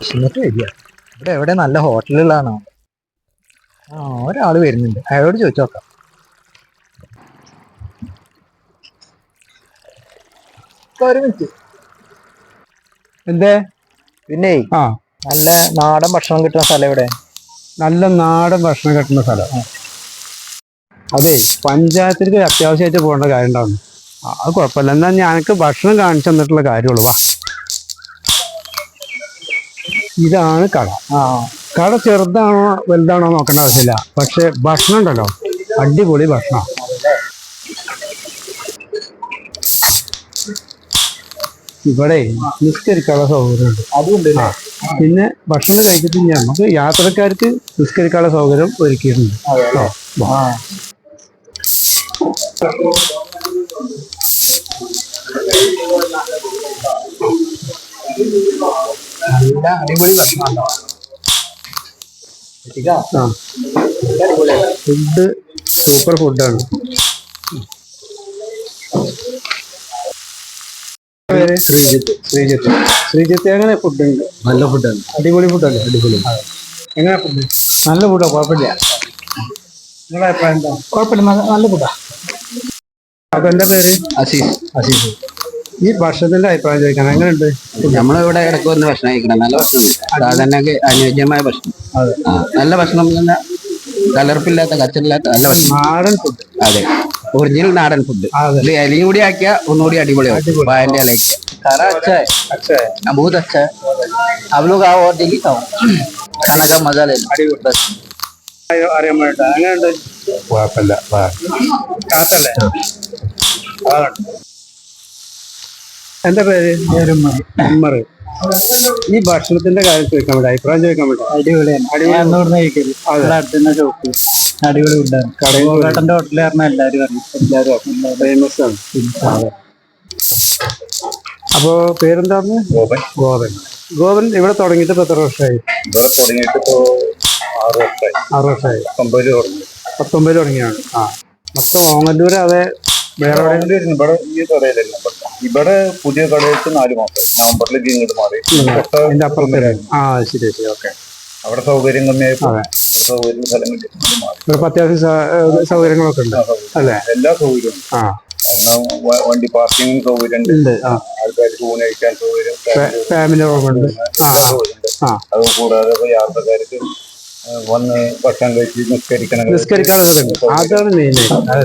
എന്നിട്ട് വരിക ഇവിടെ എവിടെ നല്ല ഹോട്ടലുകളാണോ? ആ ഒരാൾ വരുന്നുണ്ട്. അയാളോട് ചോദിച്ചു നോക്കാം. ഇപ്പൊ ഒരു മിനിറ്റ്. എന്തേ? പിന്നെ ആ. നല്ല നാടൻ ഭക്ഷണം കിട്ടുന്ന സ്ഥലം എവിടെ? നല്ല നാടൻ ഭക്ഷണം കിട്ടുന്ന സ്ഥലം. അതെ പഞ്ചായത്തിലേക്ക് അത്യാവശ്യമായിട്ട് പോകേണ്ട കാര്യം ഉണ്ടാവുന്നു. അത് കുഴപ്പമില്ല. എന്നാൽ ഞങ്ങൾക്ക് ഭക്ഷണം കാണിച്ചു തന്നിട്ടുള്ള കാര്യമുള്ളൂ. വാ. ഇതാണ് കട. ആ. കട ചെറുതാണോ വലുതാണോ നോക്കേണ്ട ആവശ്യമില്ല. പക്ഷെ ഭക്ഷണം ഉണ്ടല്ലോ. അടിപൊളി ഭക്ഷണം. ഇവിടെ നിസ്കരിക്കാനുള്ള സൗകര്യമുണ്ട്. അതുകൊണ്ട് പിന്നെ ഭക്ഷണം കഴിച്ചിട്ട് നമുക്ക് യാത്രക്കാർക്ക് നിസ്കരിക്കാനുള്ള സൗകര്യം ഒരുക്കിയിട്ടുണ്ട്. കേട്ടോ നല്ല അടിപൊളി ഭക്ഷണം ഫുഡ് സൂപ്പർ ഫുഡാണ്. ശ്രീജിത്ത്. ശ്രീജിത്ത്. ശ്രീജിത്ത് എങ്ങനെ ഫുഡ് ഉണ്ട്? നല്ല ഫുഡാണ് അടിപൊളി ഫുഡല്ലേ അടിപൊളി. എങ്ങനെ ഫുഡ് നല്ല ഫുഡാ കുഴപ്പമില്ല. നിങ്ങളെ അഭിപ്രായം എന്താ? കുഴപ്പമില്ല നല്ല- ഫുഡാ അപ്പൊ എന്റെ പേര്? അസീസ്. അസീസ്. ഈ ഭക്ഷണത്തിന്റെ അഭിപ്രായം ചോദിക്കാൻ എങ്ങനെയുണ്ട് നമ്മളിവിടെ ഇടയ്ക്ക് വന്ന് ഭക്ഷണം കഴിക്കണം നല്ല ഭക്ഷണം സാധാരണക്ക് അനുയോജ്യമായ ഭക്ഷണം ആ, നല്ല ഭക്ഷണം തന്നെ കലർപ്പില്ലാത്ത കച്ചറില്ലാത്ത നല്ല ഭക്ഷണം നാടൻ ഫുഡ് അതെ ഒറിജിനൽ നാടൻ ഫുഡ് അതെ ഇത് ഇലയും കൂടി ആക്കിയാ ഒന്നുകൂടി അടിപൊളിയാവും പായന്റെ ഇലയ്ക്ക് खाना अच्छा है അച്ഛേ हाँ, बहुत अच्छा है आप लोग आओ और डेली खाओ खाना का मजा ले लो बस അറിയാൻ വേണ്ട എങ്ങനെയുണ്ട് കുഴപ്പമില്ല കാക്കല്ലേ എന്റെ പേര് ഉമ്മർ. ഈ ഭക്ഷണത്തിന്റെ കാര്യം ചോദിക്കാൻ വേണ്ടി അഭിപ്രായം ചോദിക്കാൻ വേണ്ടി. അടിപൊളിയാണ്. അടിപൊളി. അടിപൊളി ഫുഡാണ് കടയുടെ ഹോട്ടലിൽ പറഞ്ഞാൽ എല്ലാവരും അറിയും. എല്ലാവരും അറിയും. ഫേമസ് ആണ്. അപ്പോ പേരെന്താന്ന്? ഗോപൻ. ഗോപൻ. ഗോപൻ ഇവിടെ തുടങ്ങിയിട്ട് ഇപ്പൊ എത്ര വർഷമായി ഇവിടെ തുടങ്ങിയിട്ട് ഇപ്പോ ആറ് വർഷമായി ആറ് വർഷമായി പത്തൊമ്പത് തുടങ്ങി. പത്തൊമ്പതിൽ തുടങ്ങിയാണ്. ആ. മൊത്തം ഓങ്ങല്ലൂര് അതെ വേറെ ഇവിടെ ഈ കടയിലല്ല. ഇവിടെ പുതിയ കടയിട്ട് നാല് മാസം. നവംബറിലേക്ക് ഇങ്ങോട്ട് മാറി. അതിന്റെ ആ ശരി ശരി ഓക്കെ. അവിടെ സൗകര്യം കമ്മിയായപ്പോ അതെ. ഇവിടെ സൗകര്യം സ്ഥലം കിട്ടി ഇങ്ങോട്ട് മാറി. ഇപ്പൊ അത്യാവശ്യം സൗകര്യങ്ങളൊക്കെ ഉണ്ട്. എല്ലാ അല്ലേ? എല്ലാ സൗകര്യവും ആ. വണ്ടി പാർക്കിംഗ് സൗകര്യം ഉണ്ട്. ആൾക്കാർക്ക് ഊണ് കഴിക്കാൻ സൗകര്യം ഫാമിലി ഉണ്ട്. ആ ഉണ്ട്. ആ. അത് കൂടാതെ ഇപ്പൊ യാത്രക്കാർക്ക് വന്ന് ഭക്ഷണം കഴിച്ച് നിസ്കരിക്കണം നിസ്കരിക്കാനുള്ള സൗകര്യം അതാണ് മെയിൻ അത്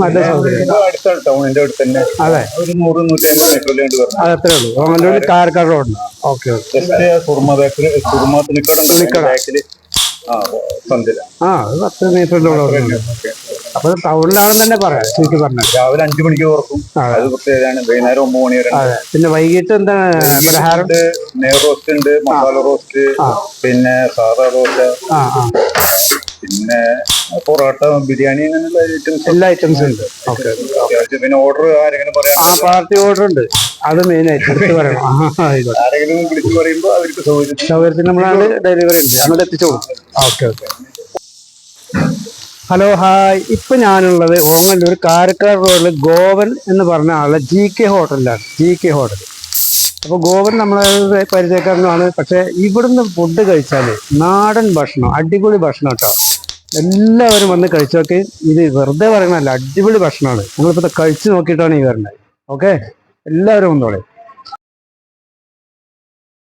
നല്ല സൗകര്യം അടുത്താണ് ടൗണിന്റെ അടുത്ത് തന്നെ. അതെ. ഒരു നൂറ് നൂറ്റമ്പത് മീറ്ററിലേക്ക് വരണം അത് അത്രേ ഉള്ളൂ. Ongallur Karakkad road okay just Surma ബാക്കിൽ സുർമ തുണിക്കട തുണിക്കട. ആ സന്ധ്യ ആ അത് പത്ത് മീറ്ററിലുള്ള അപ്പൊ ടൗണിലാണെന്ന് തന്നെ പറയാം ചുരുക്കി പറഞ്ഞു. രാവിലെ അഞ്ചു മണിക്ക് തുറക്കും. അത് പ്രത്യേകതയാണ് വൈകുന്നേരം ഒമ്പത് മണി വരെ അതെ. പിന്നെ വൈകിട്ട് എന്താ പലഹാരം ഉണ്ട് നെയർ റോസ്റ്റ് ഉണ്ട് മസാല റോസ്റ്റ് പിന്നെ സാധാ ആ പിന്നെ പൊറോട്ട ബിരിയാണി അങ്ങനെയുള്ള ഐറ്റംസ് എല്ലാ ഐറ്റംസും ഉണ്ട്. ഓക്കെ. അത്യാവശ്യം പിന്നെ ഓർഡർ ആരെങ്കിലും പറയാം ആ പാർട്ടി ഓർഡർ ഉണ്ട്. അത് മെയിൻ ആയിട്ട് എടുത്ത് പറയണം ആരെങ്കിലും വിളിച്ചു പറയുമ്പോൾ അവർക്ക് സൗകര്യം സൗകര്യത്തിന് നമ്മളാണ് ഡെലിവറി ഉണ്ട്. അങ്ങോട്ട് എത്തിച്ചോളൂ. Okay okay. ഹലോ ഹായ് ഇപ്പൊ ഞാനുള്ളത് ഓങ്ങല്ലൂർ കാരക്കാട് റോഡിൽ ഗോവൻ എന്ന് പറഞ്ഞ ആളെ ജി കെ ഹോട്ടലിലാണ് ജി കെ ഹോട്ടൽ. അപ്പൊ ഗോവൻ നമ്മളെ പരിചയക്കാരനാണ് പക്ഷെ ഇവിടുന്ന് ഫുഡ് കഴിച്ചാൽ നാടൻ ഭക്ഷണം അടിപൊളി ഭക്ഷണം കേട്ടോ. എല്ലാവരും വന്ന് കഴിച്ചോക്കെ. ഇത് വെറുതെ പറയണല്ല അടിപൊളി ഭക്ഷണമാണ്. നിങ്ങളിപ്പോ കഴിച്ചു നോക്കിയിട്ടാണ് ഈ വരണത്. ഓക്കെ എല്ലാവരും വന്നോളെ.